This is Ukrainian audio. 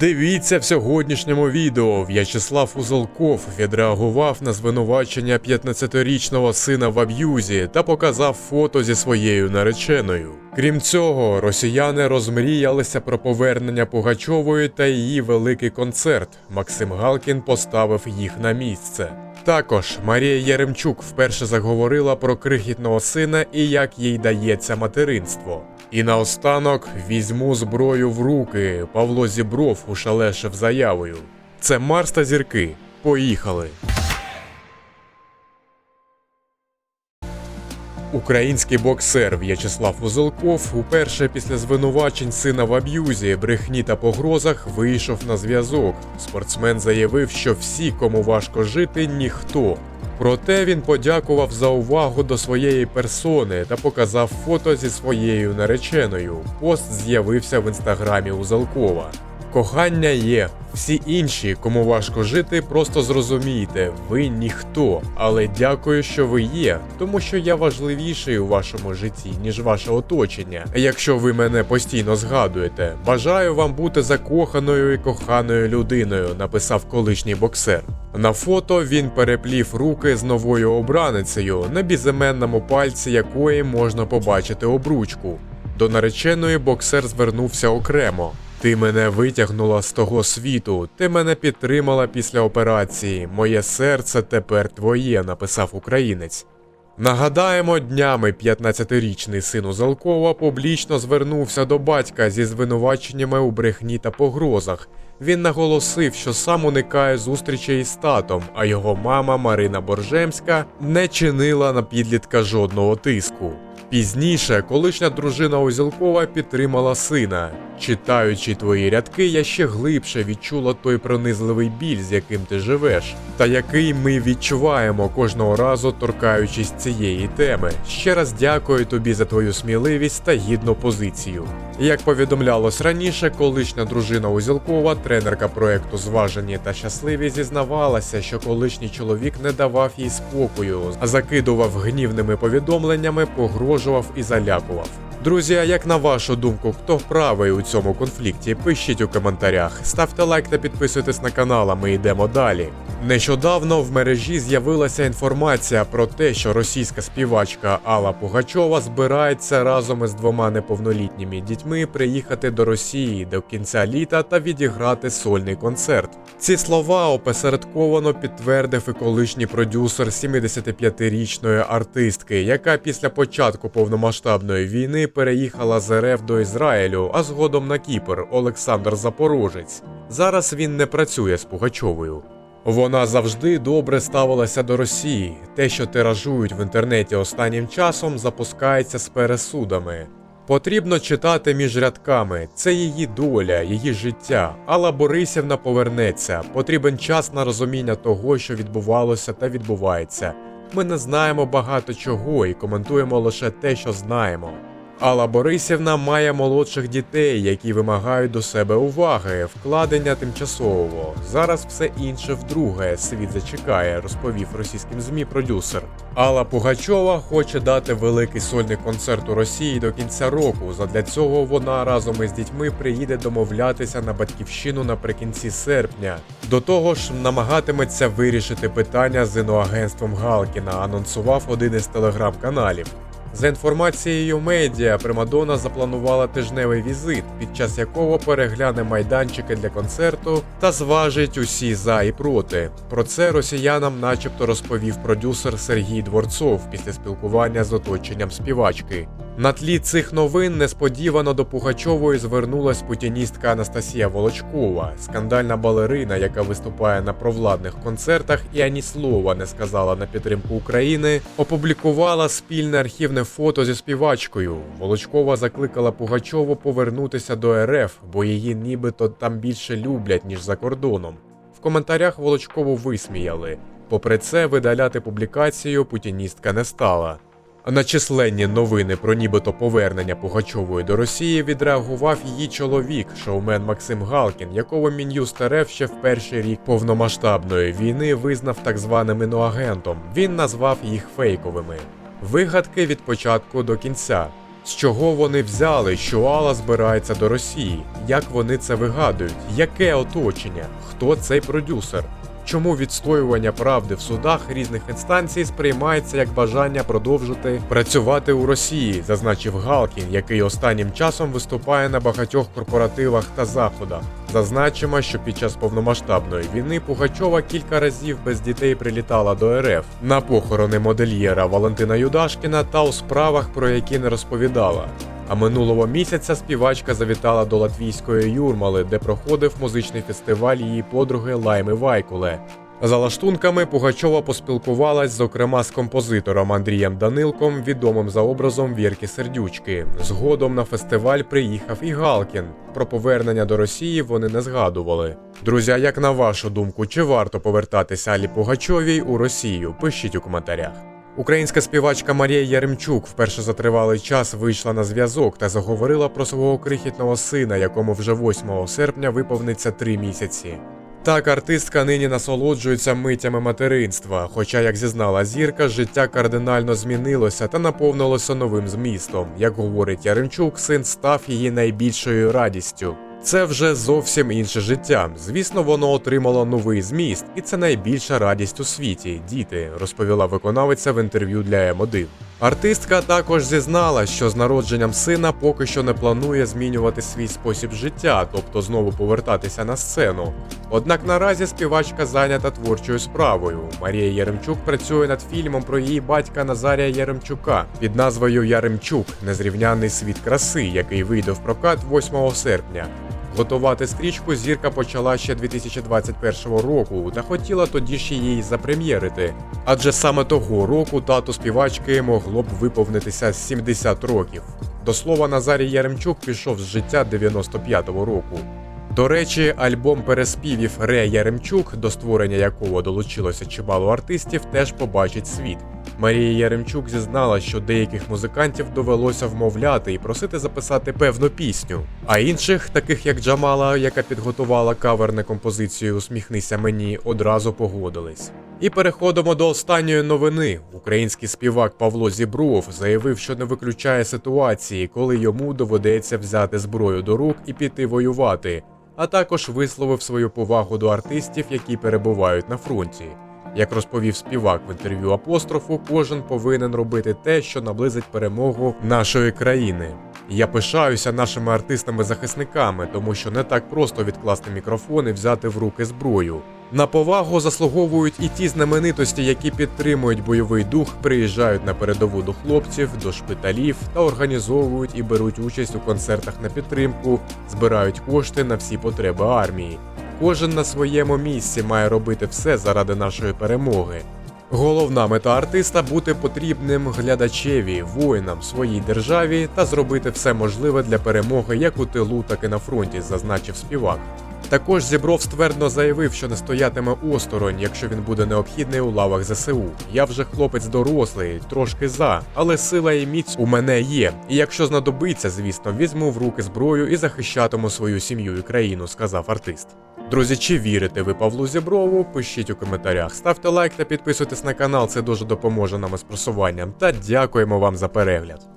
Дивіться в сьогоднішньому відео. В'ячеслав Узолков відреагував на звинувачення 15-річного сина в аб'юзі та показав фото зі своєю нареченою. Крім цього, росіяни розмріялися про повернення Пугачової та її великий концерт. Максим Галкін поставив їх на місце. Також Марія Яремчук вперше заговорила про крихітного сина і як їй дається материнство. І наостанок візьму зброю в руки. Павло Зібров ушалешив заявою. Це Марс та зірки. Поїхали. Український боксер В'ячеслав Узелков уперше після звинувачень сина в аб'юзі, брехні та погрозах вийшов на зв'язок. Спортсмен заявив, що всі, кому важко жити, ніхто. Проте він подякував за увагу до своєї персони та показав фото зі своєю нареченою. Пост з'явився в інстаграмі Узелкова. Кохання є. Всі інші, кому важко жити, просто зрозумійте, ви ніхто. Але дякую, що ви є, тому що я важливіший у вашому житті, ніж ваше оточення. Якщо ви мене постійно згадуєте, бажаю вам бути закоханою і коханою людиною, написав колишній боксер. На фото він переплів руки з новою обраницею, на безіменному пальці якої можна побачити обручку. До нареченої боксер звернувся окремо. Ти мене витягнула з того світу, ти мене підтримала після операції. Моє серце тепер твоє, написав українець. Нагадаємо, днями 15-річний син Узалкова публічно звернувся до батька зі звинуваченнями у брехні та погрозах. Він наголосив, що сам уникає зустрічей із татом, а його мама Марина Боржемська не чинила на підлітка жодного тиску. Пізніше колишня дружина Озілкова підтримала сина. Читаючи твої рядки, я ще глибше відчула той пронизливий біль, з яким ти живеш, та який ми відчуваємо кожного разу, торкаючись цієї теми. Ще раз дякую тобі за твою сміливість та гідну позицію. Як повідомлялось раніше, колишня дружина Узілкова, тренерка проекту Зважені та щасливі, зізнавалася, що колишній чоловік не давав їй спокою, а закидував гнівними повідомленнями, погрожував і залякував. Друзі, а як на вашу думку, хто правий у цьому конфлікті? Пишіть у коментарях, ставте лайк та підписуйтесь на канал, а ми йдемо далі. Нещодавно в мережі з'явилася інформація про те, що російська співачка Алла Пугачова збирається разом із двома неповнолітніми дітьми приїхати до Росії до кінця літа та відіграти сольний концерт. Ці слова опосередковано підтвердив і колишній продюсер 75-річної артистки, яка після початку повномасштабної війни переїхала з РФ до Ізраїлю, а згодом на Кіпр Олександр Запорожець. Зараз він не працює з Пугачовою. Вона завжди добре ставилася до Росії. Те, що тиражують в інтернеті останнім часом, запускається з пересудами. Потрібно читати між рядками. Це її доля, її життя. Алла Борисівна повернеться. Потрібен час на розуміння того, що відбувалося та відбувається. Ми не знаємо багато чого і коментуємо лише те, що знаємо. Алла Борисівна має молодших дітей, які вимагають до себе уваги, вкладення тимчасового. Зараз все інше вдруге. Світ зачекає, розповів російським змі продюсер. Алла Пугачова хоче дати великий сольний концерт у Росії до кінця року. Задля цього вона разом із дітьми приїде домовлятися на батьківщину наприкінці серпня. До того ж, намагатиметься вирішити питання з іноагентством Галкіна, анонсував один із телеграм-каналів. За інформацією медіа, Примадона запланувала тижневий візит, під час якого перегляне майданчики для концерту та зважить усі за і проти. Про це росіянам, начебто, розповів продюсер Сергій Дворцов після спілкування з оточенням співачки. На тлі цих новин несподівано до Пугачової звернулась путіністка Анастасія Волочкова, скандальна балерина, яка виступає на провладних концертах і ані слова не сказала на підтримку України, опублікувала спільне архівне фото зі співачкою. Волочкова закликала Пугачову повернутися до РФ, бо її нібито там більше люблять ніж за кордоном. В коментарях Волочкову висміяли. Попри це, видаляти публікацію путіністка не стала. На численні новини про нібито повернення Пугачової до Росії відреагував її чоловік, шоумен Максим Галкін, якого Мін'юст РФ ще в перший рік повномасштабної війни визнав так званим іноагентом. Він назвав їх фейковими. Вигадки від початку до кінця. З чого вони взяли, що Алла збирається до Росії? Як вони це вигадують? Яке оточення? Хто цей продюсер? Чому відстоювання правди в судах різних інстанцій сприймається як бажання продовжити працювати у Росії, зазначив Галкін, який останнім часом виступає на багатьох корпоративах та заходах. Зазначимо, що під час повномасштабної війни Пугачова кілька разів без дітей прилітала до РФ на похорони модельєра Валентина Юдашкіна та у справах, про які не розповідала. А минулого місяця співачка завітала до латвійської Юрмали, де проходив музичний фестиваль її подруги Лайми Вайкуле. За лаштунками Пугачова поспілкувалась, зокрема, з композитором Андрієм Данилком, відомим за образом Вірки Сердючки. Згодом на фестиваль приїхав і Галкін. Про повернення до Росії вони не згадували. Друзі, як на вашу думку, чи варто повертатися Алі Пугачовій у Росію? Пишіть у коментарях. Українська співачка Марія Яремчук вперше за тривалий час вийшла на зв'язок та заговорила про свого крихітного сина, якому вже 8 серпня виповниться три місяці. Так, артистка нині насолоджується миттями материнства, хоча, як зізнала зірка, життя кардинально змінилося та наповнилося новим змістом. Як говорить Яремчук, син став її найбільшою радістю. Це вже зовсім інше життя. Звісно, воно отримало новий зміст, і це найбільша радість у світі. Діти, розповіла виконавиця в інтерв'ю для М1. Артистка також зізнала, що з народженням сина поки що не планує змінювати свій спосіб життя, тобто знову повертатися на сцену. Однак наразі співачка зайнята творчою справою. Марія Яремчук працює над фільмом про її батька Назарія Яремчука під назвою Яремчук Незрівнянний світ краси, який вийде в прокат 8 серпня. Готувати стрічку зірка почала ще 2021 року та хотіла тоді ж її запрем'єрити. Адже саме того року тату співачки могло б виповнитися 70 років. До слова, Назарій Яремчук пішов з життя 95-го року. До речі, альбом переспівів Ре Яремчук, до створення якого долучилося чимало артистів, теж побачить світ. Марія Яремчук зізнала, що деяких музикантів довелося вмовляти і просити записати певну пісню, а інших, таких як Джамала, яка підготувала кавер на композицію Усміхнися мені, одразу погодились. І переходимо до останньої новини. Український співак Павло Зібров заявив, що не виключає ситуації, коли йому доведеться взяти зброю до рук і піти воювати, а також висловив свою повагу до артистів, які перебувають на фронті. Як розповів співак в інтерв'ю апострофу, кожен повинен робити те, що наблизить перемогу нашої країни. Я пишаюся нашими артистами-захисниками, тому що не так просто відкласти мікрофон і взяти в руки зброю. На повагу заслуговують і ті знаменитості, які підтримують бойовий дух, приїжджають на передову до хлопців, до шпиталів та організовують і беруть участь у концертах на підтримку, збирають кошти на всі потреби армії. Кожен на своєму місці має робити все заради нашої перемоги. Головна мета артиста бути потрібним глядачеві, воїнам своїй державі та зробити все можливе для перемоги як у тилу, так і на фронті, зазначив співак. Також Зібров ствердно заявив, що не стоятиме осторонь, якщо він буде необхідний у лавах ЗСУ. Я вже хлопець дорослий, трошки за, але сила і міць у мене є. І якщо знадобиться, звісно, візьму в руки зброю і захищатиму свою сім'ю і країну, сказав артист. Друзі, чи вірите ви Павлу Зіброву? Пишіть у коментарях, ставте лайк та підписуйтесь на канал, це дуже допоможе нам із просуванням. Та дякуємо вам за перегляд.